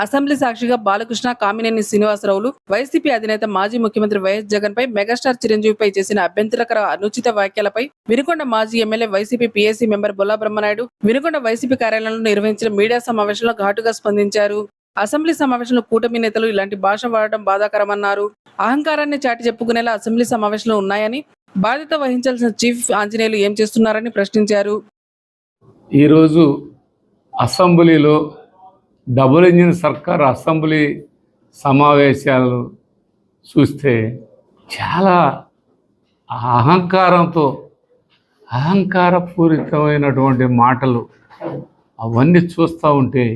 Assembly సాక్షిగా Balakrishna Kamineni శ్రీనివాసరావులు YCP అధినేత మాజీ ముఖ్యమంత్రి వైఎస్ జగన్ పై మెగాస్టార్ చిరంజీవిపై చేసిన అభ్యంతరకర అనుచిత వ్యాఖ్యలపై వినుకొండ మాజీ MLA YCP PSC member Bolla Brahmanayudu Vinukonda YCP కార్యాలయంలో నిర్వహించిన మీడియా సమావేశంలో ఘాటుగా స్పందించారు. అసెంబ్లీ సమావేశంలో కూటమి నేతలు ఇలాంటి భాష వాడటం బాధాకరమన్నారు. అహంకారాన్ని చాటి చెప్పుకునేలా అసెంబ్లీ సమావేశంలో ఉన్నాయని బాధ్యత వహించాల్సిన చీఫ్ ఆంజనేయులు ఏం చేస్తున్నారని ప్రశ్నించారు. ఈరోజు అసెంబ్లీలో డబుల్ ఇంజిన్ సర్కార్ అసెంబ్లీ సమావేశాలు చూస్తే చాలా అహంకారంతో అహంకారపూరితమైనటువంటి మాటలు అవన్నీ చూస్తూ ఉంటే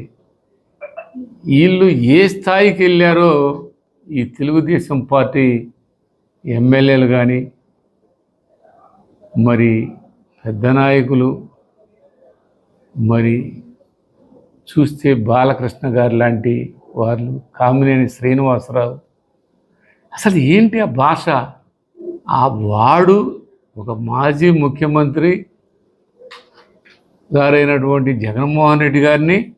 వీళ్ళు ఏ స్థాయికి వెళ్ళారో ఈ తెలుగుదేశం పార్టీ ఎమ్మెల్యేలు కానీ మరి పెద్ద నాయకులు మరి చూస్తే బాలకృష్ణ గారు లాంటి వాళ్ళు కామినేని శ్రీనివాసరావు. అసలు ఏంటి ఆ భాష? ఆ వాడు ఒక మాజీ ముఖ్యమంత్రి గారైనటువంటి జగన్మోహన్ రెడ్డి గారిని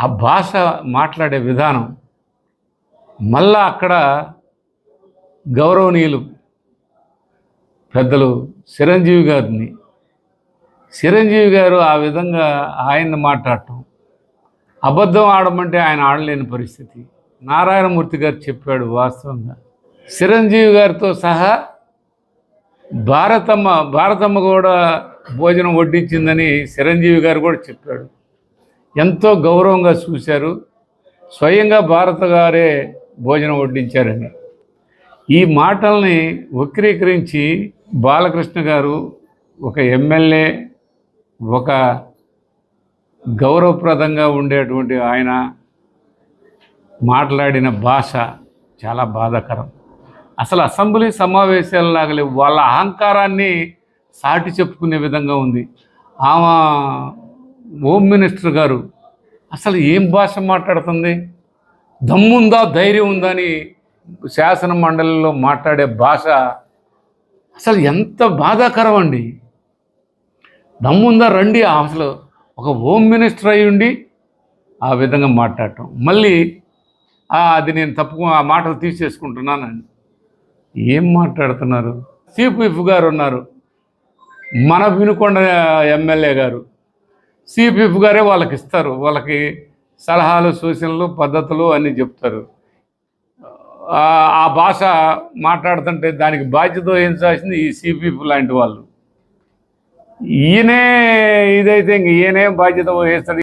ఆ భాష మాట్లాడే విధానం. మళ్ళా అక్కడ గౌరవనీయులు పెద్దలు చిరంజీవి గారిని. చిరంజీవి గారు ఆ విధంగా ఆయన్ని మాట్లాడటం అబద్ధం ఆడమంటే ఆయన ఆడలేని పరిస్థితి. నారాయణమూర్తి గారు చెప్పాడు వాస్తవంగా. చిరంజీవి గారితో సహా భారతమ్మ భారతమ్మ కూడా భోజనం వడ్డించిందని చిరంజీవి గారు కూడా చెప్పాడు. ఎంతో గౌరవంగా చూశారు. స్వయంగా భారత గారే భోజనం వడ్డించారని. ఈ మాటల్ని వక్రీకరించి బాలకృష్ణ గారు ఒక ఎమ్మెల్యే ఒక గౌరవప్రదంగా ఉండేటువంటి ఆయన మాట్లాడిన భాష చాలా బాధాకరం. అసలు అసెంబ్లీ సమావేశాలు లేవు వాళ్ళ అహంకారాన్ని సాటి చెప్పుకునే విధంగా ఉంది. ఆమె హోమ్ మినిస్టర్ గారు అసలు ఏం భాష మాట్లాడుతుంది? దమ్ముందా ధైర్యం ఉందా అని శాసన మండలిలో మాట్లాడే భాష అసలు ఎంత బాధాకరం అండి. దమ్ముందా రండి అసలు ఒక హోమ్ మినిస్టర్ అయి ఉండి ఆ విధంగా మాట్లాడటం. మళ్ళీ అది నేను తప్పు ఆ మాటలు తీసేసుకుంటున్నానండి ఏం మాట్లాడుతున్నారు? సిపిఎఫ్ గారు ఉన్నారు. మన వినుకొండ ఎమ్మెల్యే గారు. సిపిఎఫ్ గారే వాళ్ళకి ఇస్తారు. వాళ్ళకి సలహాలు సూచనలు పద్ధతులు అన్నీ చెప్తారు. ఆ ఆ భాష మాట్లాడుతుంటే దానికి బాధ్యత వహించాల్సింది ఈ సిపిఎఫ్ లాంటి వాళ్ళు? ಏನೇ ಇದೈತೆ ಹಿಂಗೆ ಏನೇ ಬಾಧ್ಯತೆ ವಹಿಸ್ತಾರೆ